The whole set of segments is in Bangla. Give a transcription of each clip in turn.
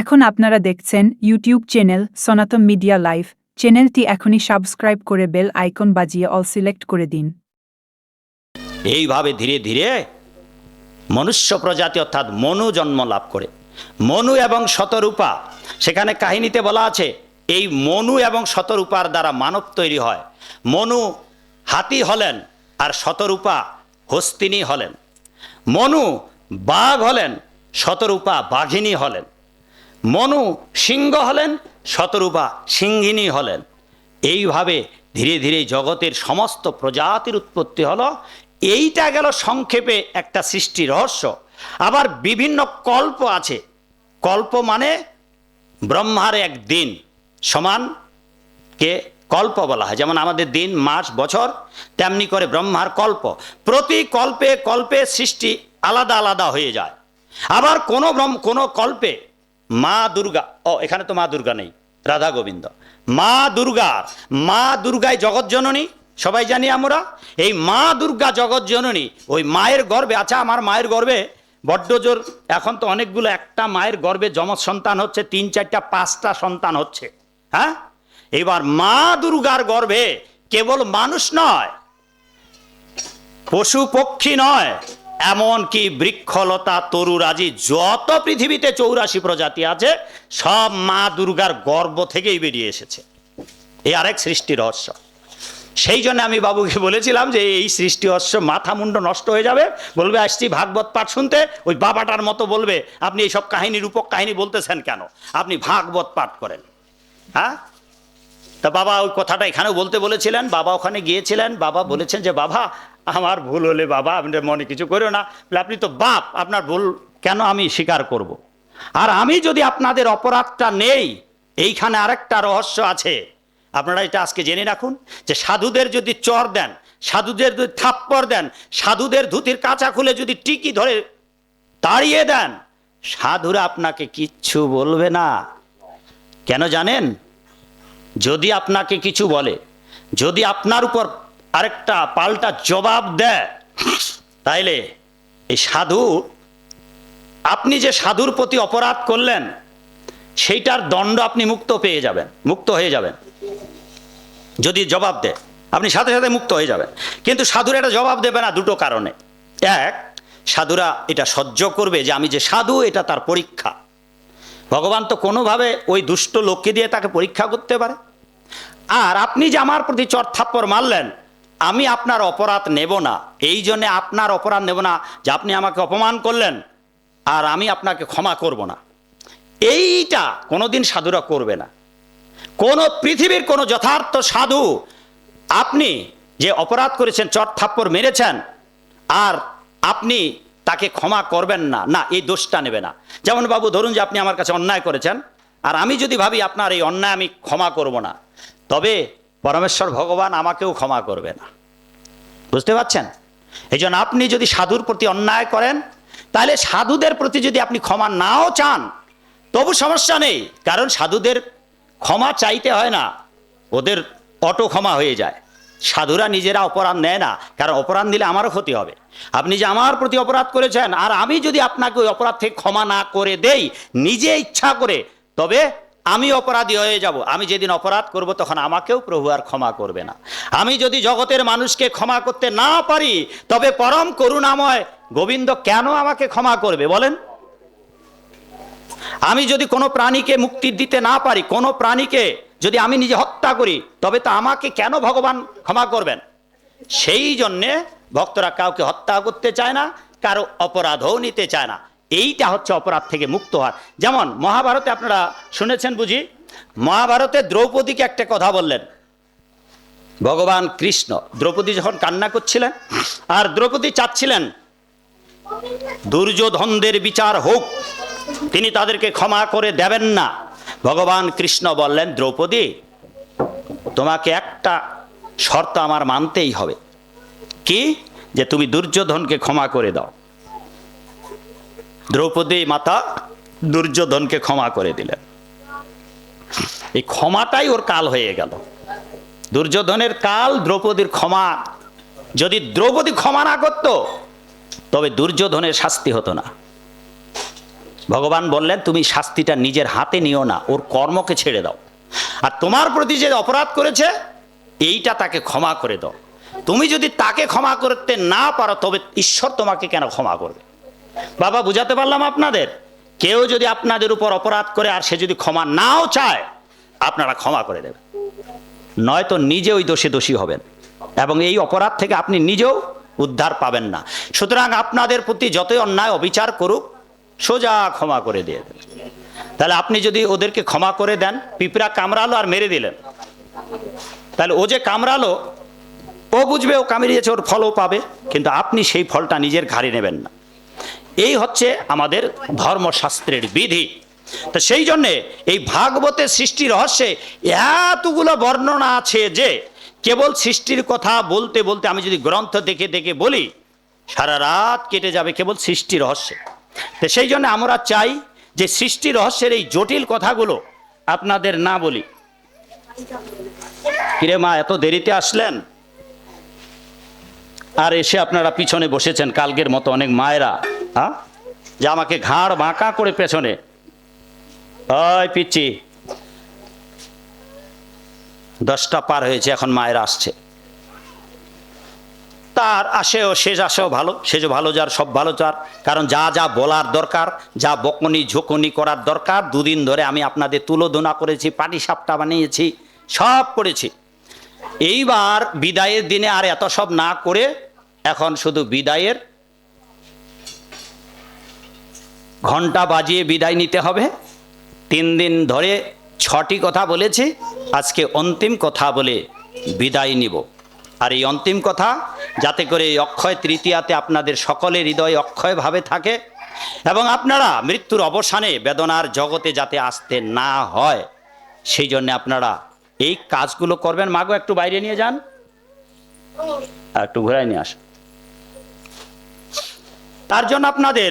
এখন আপনারা দেখছেন YouTube channel Sanatan media live চ্যানেলটি এখনই সাবস্ক্রাইব করে বেল আইকন বাজিয়ে অল সিলেক্ট করে দিন। এইভাবে ধীরে ধীরে মনুষ্য প্রজাতি অর্থাৎ মনু জন্ম লাভ করে। মনু এবং শতরূপা, সেখানে কাহিনীতে বলা আছে, এই মনু এবং শতরূপার দ্বারা মানব তৈরি হয়। মনু হাতি হলেন আর শতরূপা হস্তিনী হলেন। মনু বাঘ হলেন, শতরূপা বাঘিনী হলেন। মনু সিংহ হলেন, শতরূপা সিংহিনী হলেন। এইভাবে ধীরে ধীরে জগতের সমস্ত প্রজাতির উৎপত্তি হলো। এইটা গেল সংক্ষেপে একটা সৃষ্টি রহস্য। আবার বিভিন্ন কল্প আছে। কল্প মানে ব্রহ্মার এক দিন সমান কে কল্প বলা হয়। যেমন আমাদের দিন, মাস, বছর, তেমনি করে ব্রহ্মার কল্প। প্রতি কল্পে কল্পে সৃষ্টি আলাদা আলাদা হয়ে যায়। আবার কোনো ব্রহ্ম, কোনো কল্পে মা দুর্গা, ও, এখানে তো মা দুর্গা নেই, রাধা গোবিন্দ। মা দুর্গা, মা দুর্গায় জগৎ জননী, সবাই জানি আমরা? এই মা দুর্গা জগৎ জননী, ওই মায়ের গর্বে আচ্ছা আমার মায়ের গর্বে বড্ড জোর, এখন তো অনেকগুলো একটা মায়ের গর্বে যমজ সন্তান হচ্ছে, তিন চারটা, পাঁচটা সন্তান হচ্ছে হ্যাঁ? এবার মা দুর্গার গর্ভে কেবল মানুষ নয়, পশু পক্ষী নয় এমনকি বৃক্ষলতা, তরুরাজি যত পৃথিবীতে চৌরাশি প্রজাতি আছে, সব মা দুর্গার গর্ব থেকেই বেরিয়ে এসেছে। এই আরেক সৃষ্টি রহস্য। সেই জন্য আমি বাবুকে বলেছিলাম যে এই সৃষ্টি রহস্য মাথা মুন্ড নষ্ট হয়ে যাবে। বলবে, আসছি ভাগবত পাঠ শুনতে। ওই বাবাটার মতো বলবে, আপনি এইসব কাহিনী, রূপক কাহিনী বলতেছেন কেন? আপনি ভাগবত পাঠ করেন। হ্যাঁ? তা বাবা ওই কথাটা এখানেও বলতে বলেছিলেন, বাবা ওখানে গিয়েছিলেন। বাবা বলেছেন যে, বাবা আমার ভুল হলে বাবা আপনার মনে কিছু করো না। আপনি তো বাপ, আপনার ভুল কেন আমি স্বীকার করব। আর আমি যদি আপনাদের অপরাধটা নেই, এইখানে আরেকটা রহস্য আছে। আপনারা এটা আজকে জেনে রাখুন যে সাধুদের যদি চর দেন, সাধুদের যদি থাপ্পড় দেন, সাধুদের ধুতির কাঁচা খুলে যদি টিকি ধরে তাড়িয়ে দেন, সাধুরা আপনাকে কিচ্ছু বলবে না। কেন জানেন? যদি আপনাকে কিছু বলে, যদি আপনার উপর আরেকটা পাল্টা জবাব দেয়। তাইলে এই সাধু, আপনি যে সাধুর প্রতি অপরাধ করলেন, সেইটার দণ্ড আপনি মুক্ত পেয়ে যাবেন, মুক্ত হয়ে যাবেন। যদি জবাব দেয়, আপনি সাথে সাথে মুক্ত হয়ে যাবেন। কিন্তু সাধুরা এটা জবাব দেবে না দুটো কারণে। এক, সাধুরা এটা সহ্য করবে যে আমি যে সাধু, এটা তার পরীক্ষা। ভগবান তো কোনোভাবে ওই দুষ্ট লোককে দিয়ে তাকে পরীক্ষা করতে পারে। আর আপনি যে আমার প্রতি চর থাপ্পড় মারলেন আমি আপনার অপরাধ নেব না। এই জন্যে আপনার অপরাধ নেব না যে আপনি আমাকে অপমান করলেন আর আমি আপনাকে ক্ষমা করব না। এইটা কোনোদিন সাধুরা করবে না। কোন পৃথিবীর কোনো যথার্থ সাধু আপনি যে অপরাধ করেছেন, চট থাপ্পড় মেরেছেন আর আপনি তাকে ক্ষমা করবেন না না, এই দোষটা নেবে না। যেমন বাবু, ধরুন যে আপনি আমার কাছে অন্যায় করেছেন আর আমি যদি ভাবি আপনার এই অন্যায় আমি ক্ষমা করব না, তবে পরমেশ্বর ভগবান আমাকেও ক্ষমা করবে না। বুঝতে পারছেন? এই আপনি যদি সাধুর প্রতি অন্যায় করেন, তাহলে সাধুদের প্রতি যদি আপনি ক্ষমা নাও চান, তবু সমস্যা নেই, কারণ সাধুদের ক্ষমা চাইতে হয় না, ওদের অটো ক্ষমা হয়ে যায়। সাধুরা নিজেরা অপরাধ নেয় না, কারণ অপরাধ দিলে আমারও ক্ষতি হবে। আপনি যে আমার প্রতি অপরাধ করেছেন, আর আমি যদি আপনাকে ওই অপরাধ থেকে ক্ষমা না করে দেই, নিজে ইচ্ছা করে, তবে আমি অপরাধী হয়ে যাব। আমি যেদিন অপরাধ করব, তখন আমাকেও প্রভু আর ক্ষমা করবে না। আমি যদি জগতের মানুষকে ক্ষমা করতে না পারি, তবে পরম করুণাময় গোবিন্দ কেন আমাকে ক্ষমা করবে বলেন? আমি যদি কোনো প্রাণীকে মুক্তি দিতে না পারি, কোনো প্রাণীকে যদি আমি নিজে হত্যা করি, তবে তো আমাকে কেন ভগবান ক্ষমা করবেন? সেই জন্যে ভক্তরা কাউকে হত্যা করতে চায় না, কারও অপরাধও নিতে চায় না। এইটা হচ্ছে অপরাধ থেকে মুক্ত হওয়ার। যেমন মহাভারতে আপনারা শুনেছেন বুঝি? মহাভারতে দ্রৌপদীকে একটা কথা বললেন। ভগবান কৃষ্ণ। দ্রৌপদী যখন কান্না করছিলেন, আর দ্রৌপদী চাচ্ছিলেন, দুর্যোধনদের বিচার হোক, তিনি তাদেরকে ক্ষমা করে দেবেন না। ভগবান কৃষ্ণ বললেন, দ্রৌপদী, তোমাকে একটা শর্ত আমার মানতেই হবে। কি? যে তুমি দুর্যোধনকে ক্ষমা করে দাও। দ্রৌপদী মাতা দুর্যোধনকে ক্ষমা করে দিলেন। এই ক্ষমাটাই ওর কাল হয়ে গেল। দুর্যোধনের কাল দ্রৌপদীর ক্ষমা। যদি দ্রৌপদী ক্ষমা না করত, তবে দুর্যোধনের শাস্তি হতো না। ভগবান বললেন, তুমি শাস্তিটা নিজের হাতে নিও না, ওর কর্মকে ছেড়ে দাও। আর তোমার প্রতি যে অপরাধ করেছে, এইটা তাকে ক্ষমা করে দাও। তুমি যদি তাকে ক্ষমা করতে না পারো, তবে ঈশ্বর তোমাকে কেন ক্ষমা করবে? বাবা, বুঝাতে পারলাম আপনাদের? কেউ যদি আপনাদের উপর অপরাধ করে আর সে যদি ক্ষমা নাও চায়, আপনারা ক্ষমা করে দেবেন। নয়তো নিজে ওই দোষে দোষী হবেন এবং এই অপরাধ থেকে আপনি নিজেও উদ্ধার পাবেন না। সুতরাং আপনাদের প্রতি যতই অন্যায় অবিচার করুক, সোজা ক্ষমা করে দিয়ে দেন তাহলে আপনি যদি ওদেরকে ক্ষমা করে দেন, পিঁপড়া কামড়ালো আর মেরে দিলেন। তাহলে ও যে কামড়ালো, ও বুঝবে ও কামড়িয়েছে, ওর ফলও পাবে, কিন্তু আপনি সেই ফলটা নিজের ঘাড়ে নেবেন না। এই হচ্ছে আমাদের ধর্মশাস্ত্রের বিধি। তো সেই জন্যে এই ভাগবতের সৃষ্টি রহস্যে এতগুলো বর্ণনা আছে যে, কেবল সৃষ্টির কথা বলতে বলতে আমি যদি গ্রন্থ দেখে দেখে বলি, সারা রাত কেটে যাবে কেবল সৃষ্টি রহস্যে। তো সেই জন্য আমরা চাই যে সৃষ্টি রহস্যের এই জটিল কথাগুলো আপনাদের না বলি। কিরে মা, এত দেরিতে আসলেন? আর এসে আপনারা পিছনে বসেছেন, কালকের মতো অনেক মায়েরা। হ্যাঁ? যে আমাকে ঘাড় বাঁকা করে পেছনে। ওই পিচ্ছি দশটা পার হয়েছে, এখন মায়ের আসছে। তার আসেও, শেষ আসেও ভালো শেষ ভালো যার, সব ভালো যার কারণ যা যা বলার দরকার, যা বকনি ঝোকনি করার দরকার, দুদিন ধরে আমি আপনাদের তুলোধনা করেছি পাটি সাপটা বানিয়েছি, সব করেছি। এইবার বিদায়ের দিনে আর এত সব না করে, এখন শুধু বিদায়ের ঘণ্টা বাজিয়ে বিদায় নিতে হবে। তিন দিন ধরে ছটি কথা বলেছি, আজকে অন্তিম কথা বলে বিদায় নিব। আর এই অন্তিম কথা, যাতে করে এই অক্ষয় তৃতীয়াতে আপনাদের সকলের হৃদয় অক্ষয়ভাবে থাকে এবং আপনারা মৃত্যুর অবসানে বেদনার জগতে যাতে আসতে না হয়, সেই জন্য আপনারা এই কাজগুলো করবেন। মাগো, একটু বাইরে নিয়ে যান। একটু ঘুরাই নিয়ে আসুন। তার জন্য আপনাদের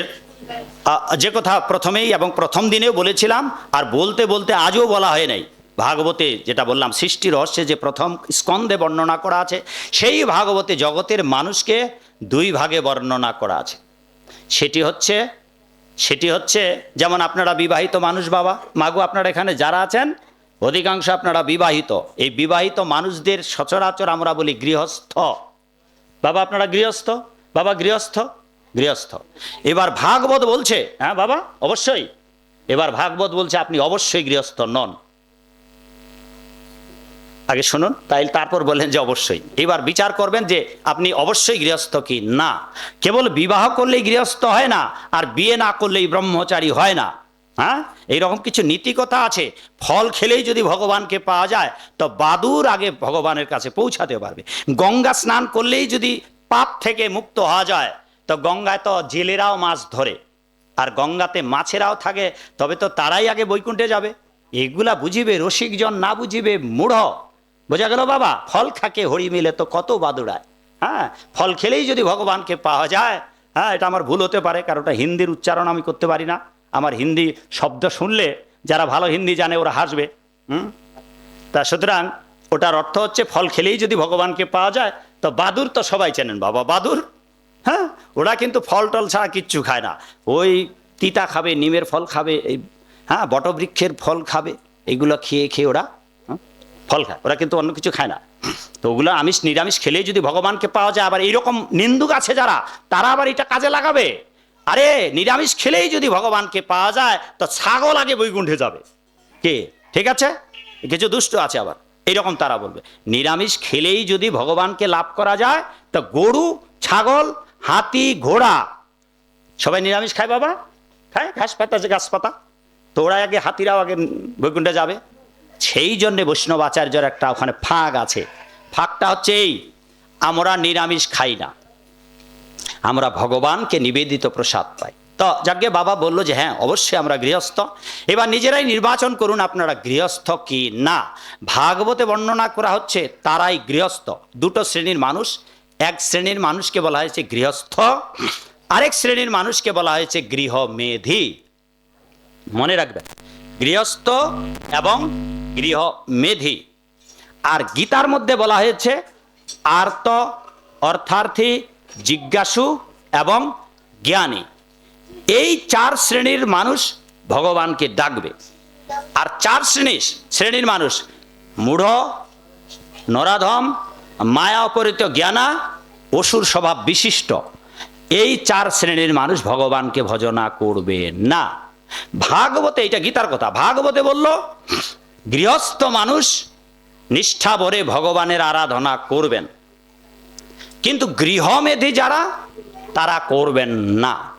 যে কথা প্রথমেই এবং প্রথম দিনেও বলেছিলাম, আর বলতে বলতে আজও বলা হয় নাই। ভাগবতে যেটা বললাম, সৃষ্টি রহস্যে যে প্রথম স্কন্ধে বর্ণনা করা আছে, সেই ভাগবতে জগতের মানুষকে দুই ভাগে বর্ণনা করা আছে। সেটি হচ্ছে সেটি হচ্ছে, যেমন আপনারা বিবাহিত মানুষ বাবা, মাগু আপনারা এখানে যারা আছেন, অধিকাংশ আপনারা বিবাহিত। এই বিবাহিত মানুষদের সচরাচর আমরা বলি গৃহস্থ। বাবা আপনারা গৃহস্থ? বাবা গৃহস্থ? গৃহস্থ। এবার ভাগবত বলছে হ্যাঁ বাবা, অবশ্যই। এবার ভাগবত বলছে, আপনি অবশ্যই গৃহস্থ নন। আগে শুনুন তাই তারপর বললেন যে অবশ্যই। এবার বিচার করবেন যে আপনি অবশ্যই গৃহস্থ কি না। কেবল বিবাহ করলেই গৃহস্থ হয় না, আর বিয়ে না করলেই ব্রহ্মচারী হয় না। হ্যাঁ? এইরকম কিছু নীতিকথা আছে। ফল খেলেই যদি ভগবানকে পাওয়া যায়, তো বাদুর আগে ভগবানের কাছে পৌঁছাতে পারবে। গঙ্গা স্নান করলেই যদি পাপ থেকে মুক্ত হওয়া যায় তো গঙ্গায় তো জেলেরাও মাছ ধরে, আর গঙ্গাতে মাছেরাও থাকে, তবে তো তারাই আগে বৈকুণ্ঠে যাবে। এগুলা বুঝিবে, রসিকজন না বুঝিবে, মূঢ়। বোঝা গেল বাবা? ফল খাকে, হরি মিলে তো কত বাদুড়ায়। হ্যাঁ ফল খেলেই যদি ভগবানকে পাওয়া যায় হ্যাঁ এটা আমার ভুল হতে পারে, কারণ ওটা হিন্দির উচ্চারণ আমি করতে পারি না। আমার হিন্দি শব্দ শুনলে, যারা ভালো হিন্দি জানে, ওরা হাসবে। হুম? তা সুতরাং ওটার অর্থ হচ্ছে, ফল খেলেই যদি ভগবানকে পাওয়া যায়, তো বাদুর তো সবাই চেনেন বাবা বাদুর হ্যাঁ ওরা কিন্তু ফল টল ছাড়া কিচ্ছু খায় না। ওই তিতা খাবে, নিমের ফল খাবে, এই হ্যাঁ বটবৃক্ষের ফল খাবে, এগুলো খেয়ে খেয়ে ওরা ফল খায়। ওরা কিন্তু অন্য কিছু খায় না। তো ওগুলো আমিষ, নিরামিষ খেলেই যদি ভগবানকে পাওয়া যায়, আবার এইরকম নিন্দুক আছে যারা, তারা আবার এটা কাজে লাগাবে। আরে, নিরামিষ খেলেই যদি ভগবানকে পাওয়া যায়, তো ছাগল আগে বৈকুণ্ঠে যাবে। কে? ঠিক আছে? কিছু দুষ্ট আছে আবার। এইরকম তারা বলবে। নিরামিষ খেলেই যদি ভগবানকে লাভ করা যায়, তো গরু, ছাগল হাতি ঘোড়া। সবাই নিরামিষ খায় বাবা? খায়? ঘাস পাতা যে গাছ পাতা। তো ওরা আগে, হাতিরাও আগে বৈকুণ্ঠে যাবে। সেই জন্যে বৈষ্ণব আচার্যর একটা ওখানে ফাঁক আছে। ফাঁকটা হচ্ছে এই, আমরা নিরামিষ খাই না। আমরা ভগবানকে নিবেদিত প্রসাদ পাই। তো যাকে বাবা বলল যে হ্যাঁ অবশ্যই আমরা গৃহস্থ। এবার নিজেরাই নির্বাচন করুন, আপনারা গৃহস্থ কি না? ভাগবতে বর্ণনা করা হচ্ছে, তারাই গৃহস্থ। দুটো শ্রেণির মানুষ এক শ্রেণির মানুষকে বলা হয়েছে গৃহস্থ, আরেক শ্রেণির মানুষকে বলা হয়েছে গৃহ মেধি মনে রাখবেন গৃহস্থ এবং গৃহ মেধি আর গীতার মধ্যে বলা হয়েছে, আর্ত অর্থার্থী, জিজ্ঞাসু এবং জ্ঞানী। এই চার শ্রেণির মানুষ ভগবানকে ডাকবে। আর চার শ্রেণির শ্রেণির মানুষ, মূঢ়, নরাধম মায়া অপরিত জ্ঞানা অসুর স্বভাব বিশিষ্ট। এই চার শ্রেণির মানুষ ভগবানকে ভজনা করবে না। ভাগবতে এটা গীতার কথা। ভাগবতে বলল, গৃহস্থ মানুষ নিষ্ঠা ভরে ভগবানের আরাধনা করবেন। কিন্তু গৃহমেধি যারা, তারা করবেন না।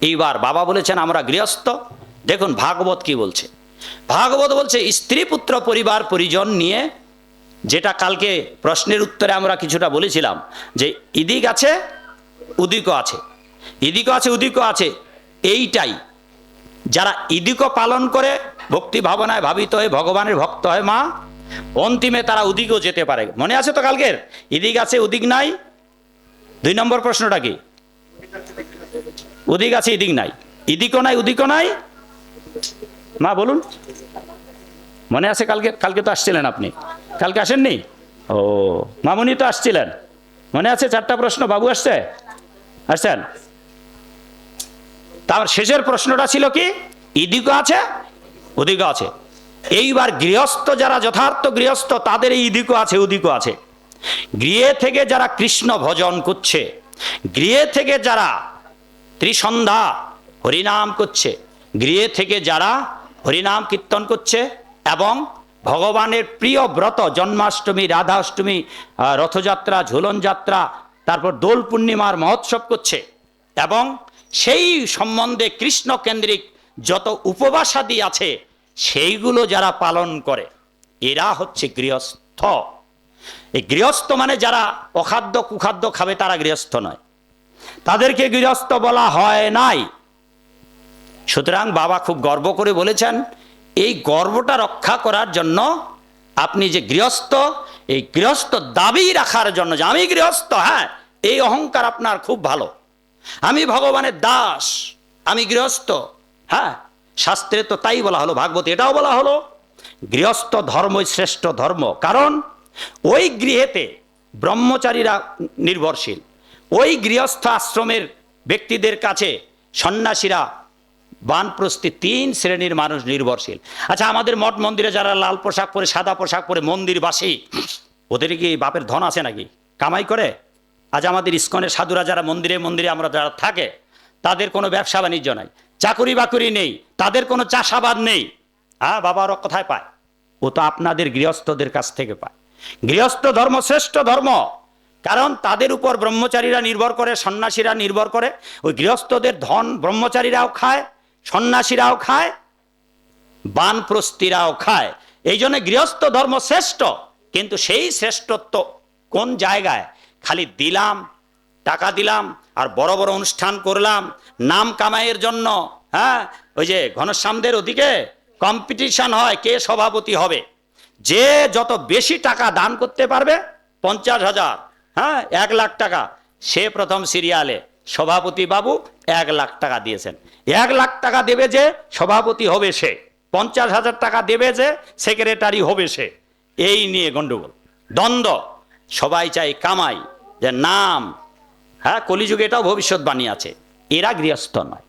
এইবার বাবা বলেছেন, আমরা গৃহস্থ। দেখুন, ভাগবত কি বলছে? ভাগবত বলছে স্ত্রী পুত্র পরিবার, পরিজন নিয়ে যেটা কালকে প্রশ্নের উত্তরে আমরা কিছুটা বলেছিলাম যে ইদিক আছে উদিকও আছে। ইদিকও আছে উদিকও আছে, এইটাই। যারা ইদিকও পালন করে ভক্তি ভাবনায় ভাবিত হয়ে, ভগবানের ভক্ত হয়, মা, অন্তিমে তারা উদিকও যেতে পারে। মনে আছে তো কালকের? ইদিক আছে, উদিক নাই? দুই নম্বর প্রশ্নটা কি? উদিক আছে, ইদিক নাই। ইদিকও নাই, উদিকও নাই? মা, বলুন। মনে আছে কালকে? কালকে তো আসছিলেন আপনি। কালকে আসেননি? ও। মামুনি তো আসছিলেন। মনে আছে চারটা প্রশ্ন? বাবু আসছে? আসছেন? তার শেষের প্রশ্নটা ছিল কি? ইদিকও আছে? উদিকও আছে। এইবার গৃহস্থ যারা যথার্থ গৃহস্থ তাদের এই ইদিকও আছে উদিকও আছে। গৃহে থেকে যারা কৃষ্ণ ভজন করছে গৃহে থেকে যারা ত্রিসন্ধ্যা হরিনাম করছে গৃহে থেকে যারা হরিনাম কীর্তন করছে এবং ভগবানের প্রিয় ব্রত, জন্মাষ্টমী, রাধাষ্টমী রথযাত্রা ঝুলন যাত্রা তারপর দোল পূর্ণিমার মহোৎসব করছে। এবং সেই সম্বন্ধে কৃষ্ণ কেন্দ্রিক যত উপবাসাদি আছে, সেইগুলো যারা পালন করে, এরা হচ্ছে গৃহস্থ। এই গৃহস্থ মানে যারা অখাদ্য, কুখাদ্য খাবে, তারা গৃহস্থ নয়। তাদেরকে গৃহস্থ বলা হয় নাই। সুতরাং বাবা খুব গর্ব করে বলেছেন এই গর্বটা রক্ষা করার জন্য আপনি যে গৃহস্থ, এই গৃহস্থ দাবি রাখার জন্য যে আমি গৃহস্থ হ্যাঁ এই অহংকার আপনার খুব ভালো। আমি ভগবানের দাস, আমি গৃহস্থ হ্যাঁ শাস্ত্রে তো তাই বলা হলো, ভাগবত এটাও বলা হলো, গৃহস্থ ধর্মই শ্রেষ্ঠ ধর্ম। কারণ ওই গৃহেতে ব্রহ্মচারীরা নির্ভরশীল, ওই গৃহস্থ আশ্রমের ব্যক্তিদের কাছে সন্ন্যাসীরা বানপ্রস্থি তিন শ্রেণির মানুষ নির্ভরশীল। আচ্ছা আমাদের মঠ মন্দিরে যারা লাল পোশাক পরে, সাদা পোশাক পরে মন্দিরবাসী, ওদের কি বাপের ধন আছে নাকি? কামাই করে? আজ আমাদের ইস্কনের সাধুরা যারা মন্দিরে মন্দিরে আমরা যারা থাকে, তাদের কোনো ব্যবসা বাণিজ্য নাই, চাকুরি বাকুরি নেই, তাদের কোনো চাষাবাদ নেই। হ্যাঁ বাবা ওরা কোথায় পায়? ও তো আপনাদের গৃহস্থদের কাছ থেকে পায়। গৃহস্থ ধর্ম শ্রেষ্ঠ ধর্ম। কারণ তাদের উপর ব্রহ্মচারীরা নির্ভর করে, সন্ন্যাসীরা নির্ভর করে, ওই গৃহস্থদের ধন ব্রহ্মচারীরাও খায় সন্ন্যাসীরাও খায়, বানপ্রস্তিরাও খায়। এই জন্য গৃহস্থ ধর্ম শ্রেষ্ঠ, কিন্তু সেই শ্রেষ্ঠত্ব কোন জায়গায়? খালি দিলাম, টাকা দিলাম, আর বড় বড় অনুষ্ঠান করলাম, নাম কামাইয়ের জন্য হ্যাঁ? ওই যে ঘনশ্যামদের ওদিকে কম্পিটিশন হয়, কে সভাপতি হবে? যে যত বেশি টাকা দান করতে পারবে, পঞ্চাশ হাজার হ্যাঁ? এক লাখ টাকা। সে প্রথম সিরিয়ালে সভাপতি বাবু এক লাখ টাকা দিয়েছেন। এক লাখ টাকা দেবে যে, সভাপতি হবে সে। পঞ্চাশ হাজার টাকা দেবে যে, সেক্রেটারি হবে সে। এই নিয়ে গন্ডগোল। দ্বন্দ্ব। সবাই চাই কামাই, যে নাম। হ্যাঁ কলিযুগে এটাও ভবিষ্যৎবাণী আছে। এরা গৃহস্থ নয়।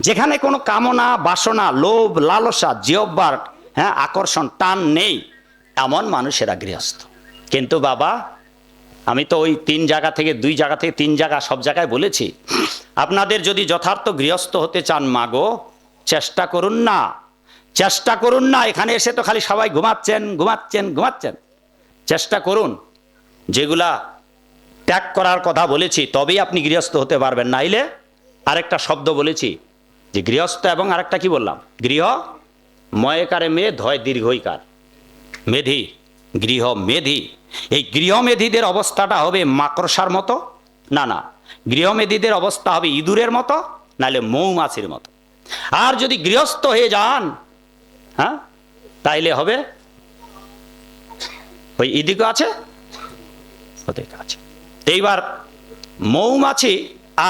যেখানে কোনো কামনা, বাসনা, লোভ, লালসা, জিহ্বার হ্যাঁ আকর্ষণ, টান নেই, এমন মানুষেরা গৃহস্থ। কিন্তু বাবা, আমি তো ওই তিন জায়গা থেকে, দুই জায়গা থেকে তিন জায়গা সব জায়গায় বলেছি আপনাদের যদি যথার্থ গৃহস্থ হতে চান, মাগো, চেষ্টা করুন না। চেষ্টা করুন না, এখানে এসে তো খালি সবাই ঘুমাচ্ছেন ঘুমাচ্ছেন ঘুমাচ্ছেন। চেষ্টা করুন। যেগুলা ত্যাগ করার কথা বলেছি, তবেই আপনি গৃহস্থ হতে পারবেন। নাইলে আরেকটা শব্দ বলেছি, যে গৃহস্থ এবং আরেকটা কি বললাম? গৃহ ময়কারে মেয়ে ধয় দীর্ঘইকার। মেধি, গৃহ মেধি। এই গৃহমেধীদের অবস্থাটা হবে মাকড়সার মতো? না না। গৃহমেধীদের অবস্থা হবে ইঁদুরের মতো, নাহলে মৌমাছির মতো। আর যদি গৃহস্থ হয়ে যান হ্যাঁ তাইলে হবে, ওই ইদিকে আছে আছে। এইবার মৌমাছি,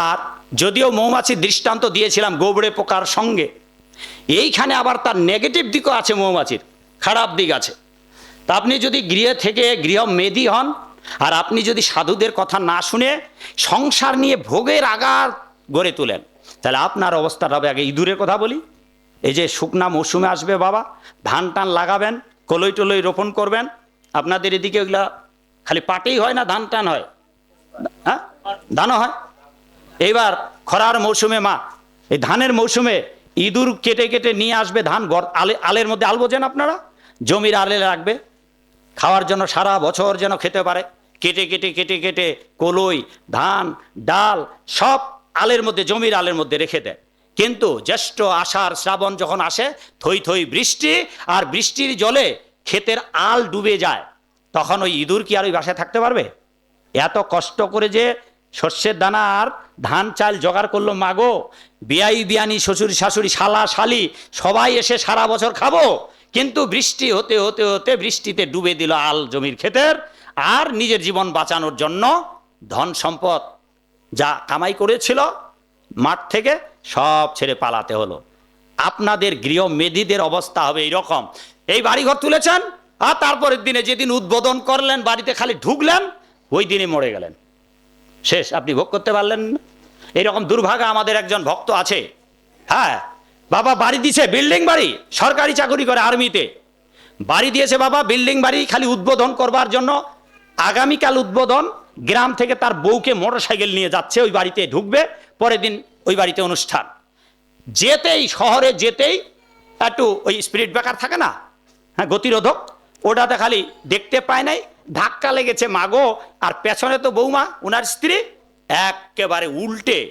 আর যদিও মৌমাছির দৃষ্টান্ত দিয়েছিলাম গোবড়ে পোকার সঙ্গে, এইখানে আবার তার নেগেটিভ দিকও আছে মৌমাছির, খারাপ দিক আছে। তা আপনি যদি গৃহে থেকে গৃহ মেধি হন আর আপনি যদি সাধুদের কথা না শুনে সংসার নিয়ে ভোগের আগার গড়ে তোলেন, তাহলে আপনার অবস্থাটা হবে আগে ইঁদুরের কথা বলি। এই যে শুকনা মৌসুমে আসবে বাবা, ধান টান লাগাবেন, কলই টলই রোপণ করবেন, আপনাদের এদিকে ওইগুলা খালি পাটেই হয় না, ধান টান হয়? হ্যাঁ? ধানও হয়? এইবার খরার মৌসুমে মা, এই ধানের মৌসুমে ইঁদুর কেটে কেটে নিয়ে আসবে ধান আলে, আলের মধ্যে আল বোঝেন আপনারা? জমির আলে রাখবে খাওয়ার জন্য সারা বছর যেন খেতে পারে। কেটে কেটে কেটে কেটে কলই, ধান, ডাল সব আলের মধ্যে, জমির আলের মধ্যে রেখে দেয়। কিন্তু জ্যেষ্ঠ আষাঢ় শ্রাবণ যখন আসে, থই থই বৃষ্টি, আর বৃষ্টির জলে ক্ষেতের আল ডুবে যায়। তখন ওই ইঁদুর কি আর ওই বাসায় থাকতে পারবে? এত কষ্ট করে যে শস্যের দানা আর ধান, চাল জোগাড় করল, মাগো, বিয়াই, বিয়ানি, শ্বশুর, শাশুড়ি, শালা, শালি, সবাই এসে সারা বছর খাব। কিন্তু বৃষ্টি হতে হতে হতে বৃষ্টিতে ডুবে দিল আল জমির ক্ষেতের আর নিজের জীবন বাঁচানোর জন্য ধন সম্পদ যা কামাই করেছিল, মাঠ থেকে সব ছেড়ে পালাতে হলো। আপনাদের গৃহ মেধিদের অবস্থা হবে এইরকম। এই বাড়িঘর তুলেছেন, আর তারপরের দিনে যেদিন উদ্বোধন করলেন, বাড়িতে খালি ঢুকলেন, ওই দিনে মরে গেলেন। শেষ, আপনি ভোগ করতে পারলেন এরকম দুর্ভাগা আমাদের একজন ভক্ত আছে। হ্যাঁ বাবা বাড়ি দিছে বিল্ডিং বাড়ি, সরকারি চাকরি করে আর্মিতে। বাড়ি দিয়েছে বাবা বিল্ডিং বাড়ি, খালি উদ্বোধন করবার জন্য আগামীকাল উদ্বোধন, গ্রাম থেকে তার বউকে মোটর সাইকেল নিয়ে যাচ্ছে, ওই বাড়িতে ঢুকবে, পরের দিন ওই বাড়িতে অনুষ্ঠান। যেতেই, শহরে যেতেই একটু ওই স্পিরিট ব্রেকার থাকে না? হ্যাঁ গতিরোধক, ওটাতে খালি দেখতে পায় নাই, ধাক্কা লেগেছে মাগো, আর পেছনে তো বৌমা ওনার স্ত্রী, একেবারে উল্টে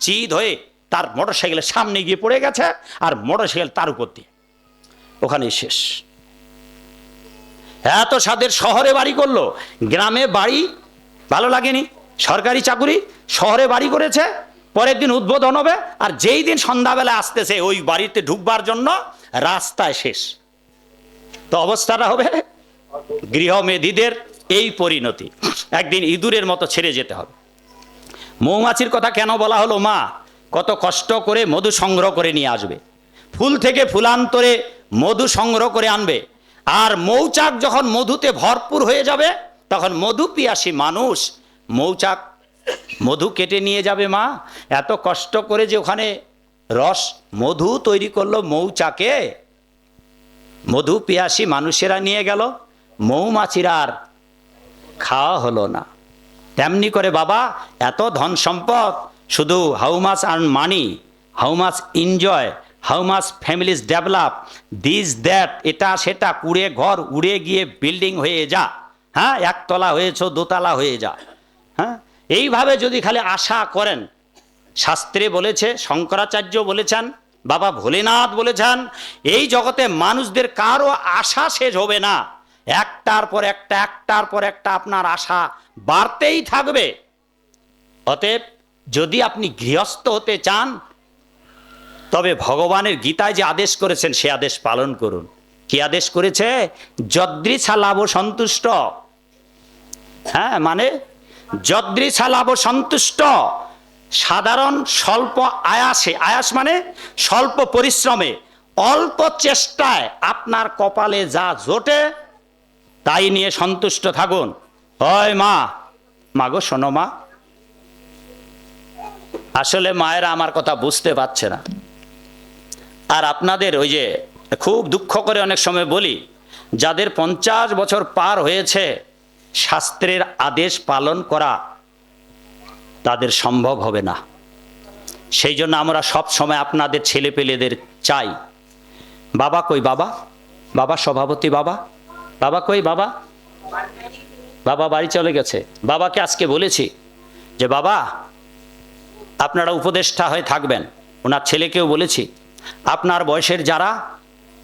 চিদ হয়ে তার মোটর সাইকেলের সামনে গিয়ে পড়ে গেছে, আর মোটর সাইকেল তার উপর দিয়ে। ওখানেই শেষ। এত সাদের শহরে বাড়ি করল। গ্রামে বাড়ি ভালো লাগেনি। সরকারি চাকুরি শহরে বাড়ি করেছে, পরের দিন উদ্বোধন হবে, আর যেই দিন সন্ধ্যাবেলা আসতেছে ওই বাড়িতে ঢুকবার জন্য রাস্তায় শেষ। তো অবস্থাটা হবে গৃহমেধিদের এই পরিণতি। একদিন ইঁদুরের মতো ছেড়ে যেতে হবে। মৌমাছির কথা কেন বলা হলো? মা, কত কষ্ট করে মধু সংগ্রহ করে নিয়ে আসবে। ফুল থেকে ফুলান্তরে মধু সংগ্রহ করে আনবে। আর মৌচাক যখন মধুতে ভরপুর হয়ে যাবে, তখন মধু পিয়াসী মানুষ মৌচাক মধু কেটে নিয়ে যাবে মা। এত কষ্ট করে যে ওখানে রস মধু তৈরি করল মৌচাকে। মধু পিয়াসী মানুষেরা নিয়ে গেল, মৌমাছিরা আর খাওয়া হলো না। তেমনি করে বাবা, এত ধন সম্পদ, শুধু how much earn money how much enjoy how much families develop this that এটা, সেটা, কুড়ে ঘর, উড়ে গিয়ে বিল্ডিং হয়ে যা। হ্যাঁ একতলা হয়েছ দোতলা হয়ে যা। হ্যাঁ এইভাবে যদি খালি আশা করেন, শাস্ত্রে বলেছে, শঙ্করাচার্য বলেছেন, বাবা ভোলেনাথ বলেছেন, এই জগতে মানুষদের কারও আশা শেষ হবে না। একটার পর একটা, একটার পর একটা আপনার আশা বাড়তেই থাকবে। অতএব যদি আপনি গৃহস্থ হতে চান তবে ভগবানের গীতায় যে আদেশ করেছেন, সে আদেশ পালন করুন। কি আদেশ করেছে? যদৃছা লাভ সন্তুষ্ট। হ্যাঁ মানে যদৃছা লাভ সন্তুষ্ট। সাধারণ স্বল্প আয়াসে, আয়াস মানে স্বল্প পরিশ্রমে, অল্প চেষ্টায় আপনার কপালে যা জোটে, তাই নিয়ে সন্তুষ্ট থাকুন। হয় মা, মাগো শোনো মা। আসলে মায়েরা আমার কথা বুঝতে পারছে না। আর আপনাদের ওই যে খুব দুঃখ করে অনেক সময় বলি, যাদের পঞ্চাশ বছর পার হয়েছে শাস্ত্রের আদেশ পালন করা তাদের সম্ভব হবে না। সেই জন্য আমরা সব সময় আপনাদের ছেলে পেলেদের চাই। বাবা কই বাবা? বাবা সভাপতি বাবা? বাবা কই বাবা? বাবা বাড়ি চলে গেছে। বাবাকে আজকে বলেছি যে, বাবা, আপনারা উপদেষ্টা হয়ে থাকবেন। ওনার ছেলেকেও বলেছি। আপনার বয়সের যারা,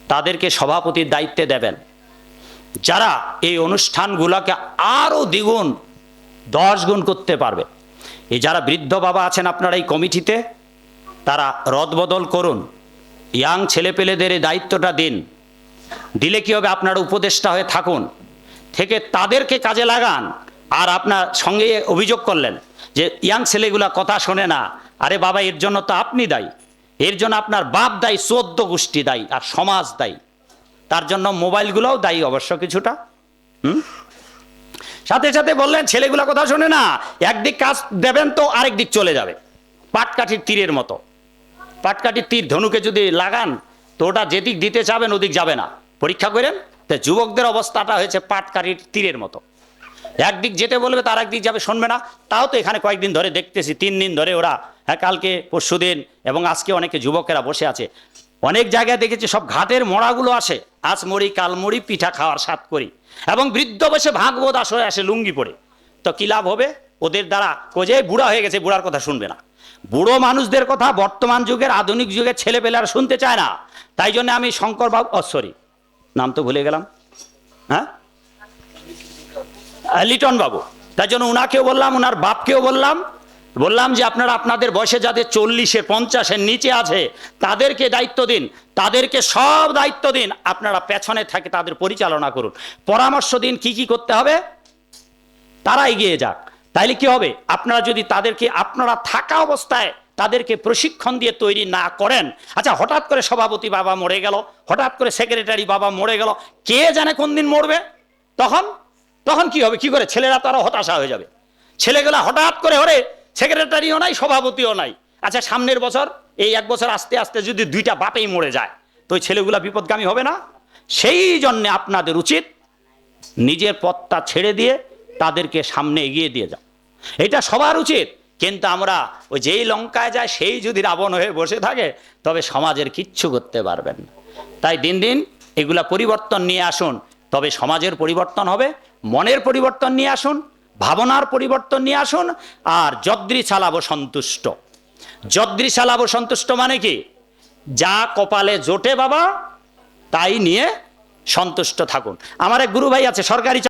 তাদেরকে সভাপতির দায়িত্বে দেবেন। যারা এই অনুষ্ঠানগুলোকে আরও দ্বিগুণ, দশ গুণ করতে পারবে। এই যারা বৃদ্ধ বাবা আছেন আপনারা এই কমিটিতে, তারা রদবদল করুন। ইয়াং ছেলেপেলেদের এই দায়িত্বটা দিন। দিলে কি হবে? আপনার উপদেষ্টা হয়ে থাকুন। থেকে তাদেরকে কাজে লাগান। আর আপনার সঙ্গে অভিযোগ করলেন যে, ইয়াং ছেলেগুলা কথা শোনে না। আরে বাবা, এর জন্য তো আপনি দায়ী। এর জন্য আপনার বাপ দায়ী চোদ্দ গোষ্ঠী দায়ী আর সমাজ দায়ী। তার জন্য মোবাইলগুলোও দায়ী অবশ্য কিছুটা। হুম? সাথে সাথে বললেন, ছেলেগুলা কথা শোনে না, একদিক কাজ দেবেন তো আরেক দিক চলে যাবে। পাটকাঠির তীরের মতো। পাটকাঠির তীর ধনুকে যদি লাগান, তো ওটা যেদিক দিতে চাবেন ওদিক যাবে না। পরীক্ষা করেন, তো যুবকদের অবস্থাটা হয়েছে পাটকাঠির তীরের মতো। একদিক যেতে বলবে, তার একদিক যাবে, শুনবে না। তাও তো এখানে কয়েকদিন ধরে দেখতেছি, তিন দিন ধরে ওরা হ্যাঁ কালকে, পরশু দিন এবং আজকে অনেকে যুবকেরা বসে আছে। অনেক জায়গায় দেখেছি সব ঘাটের মোড়াগুলো আসে। আজ মরি কাল মরি পিঠা খাওয়ার স্বাদ করি। এবং বৃদ্ধ বসে ভাগবত আসরে আসে লুঙ্গি পরে। তো কি লাভ হবে? ওদের দ্বারা কোজে বুড়া হয়ে গেছে, বুড়ার কথা শুনবে না। বুড়ো মানুষদের কথা বর্তমান যুগের, আধুনিক যুগের ছেলেপেলেরা শুনতে চায় না। তাই জন্য আমি শঙ্কর বাবু সরি নাম তো ভুলে গেলাম। হ্যাঁ? লিটন বাবু তাই জন্য উনাকেও বললাম ওনার বাপকেও বললাম। বললাম যে আপনারা আপনাদের বয়সে যাদের চল্লিশের পঞ্চাশের নিচে আছে, তাদেরকে দায়িত্ব দিন, তাদেরকে সব দায়িত্ব দিন, আপনারা পেছনে থাকে তাদের পরিচালনা করুন। পরামর্শ দিন কি কি করতে হবে? তারা এগিয়ে যাক। তাইলে কি হবে? আপনারা যদি তাদেরকে, আপনারা থাকা অবস্থায় তাদেরকে প্রশিক্ষণ দিয়ে তৈরি না করেন আচ্ছা হঠাৎ করে সভাপতি বাবা মরে গেল, হঠাৎ করে সেক্রেটারি বাবা মরে গেল, কে জানে কোন দিন মরবে? তখন? তখন কি হবে? কি করে? ছেলেরা তো আরও হতাশা হয়ে যাবে। ছেলেগুলা হঠাৎ করে হরে সেক্রেটারিও নাই, সভাপতিও নাই। আচ্ছা সামনের বছর, এই এক বছর আস্তে আস্তে যদি দুইটা বাপেই মরে যায়, তো ওই ছেলেগুলা বিপদগামী হবে না? সেই জন্যে আপনাদের উচিত নিজের পথটা ছেড়ে দিয়ে তাদেরকে সামনে এগিয়ে দিয়ে যাও। এটা সবার উচিত, কিন্তু আমরা ওই যেই লঙ্কায় যায় সেই যদি রাবণ হয়ে বসে থাকে, তবে সমাজের কিচ্ছু করতে পারবেন না। তাই দিন দিন এগুলা পরিবর্তন নিয়ে আসুন, তবে সমাজের পরিবর্তন হবে, মনের পরিবর্তন নিয়ে আসুন ভাবনার পরিবর্তন নিয়ে আসুন আর যদ্রি চালাবো সন্তুষ্ট। যদ্রি চালাবো সন্তুষ্ট মানে কি? যা কপালে জোটে বাবা, তাই নিয়ে সন্তুষ্ট থাকুন। আমার এক গুরু ভাই আছে, সরকারি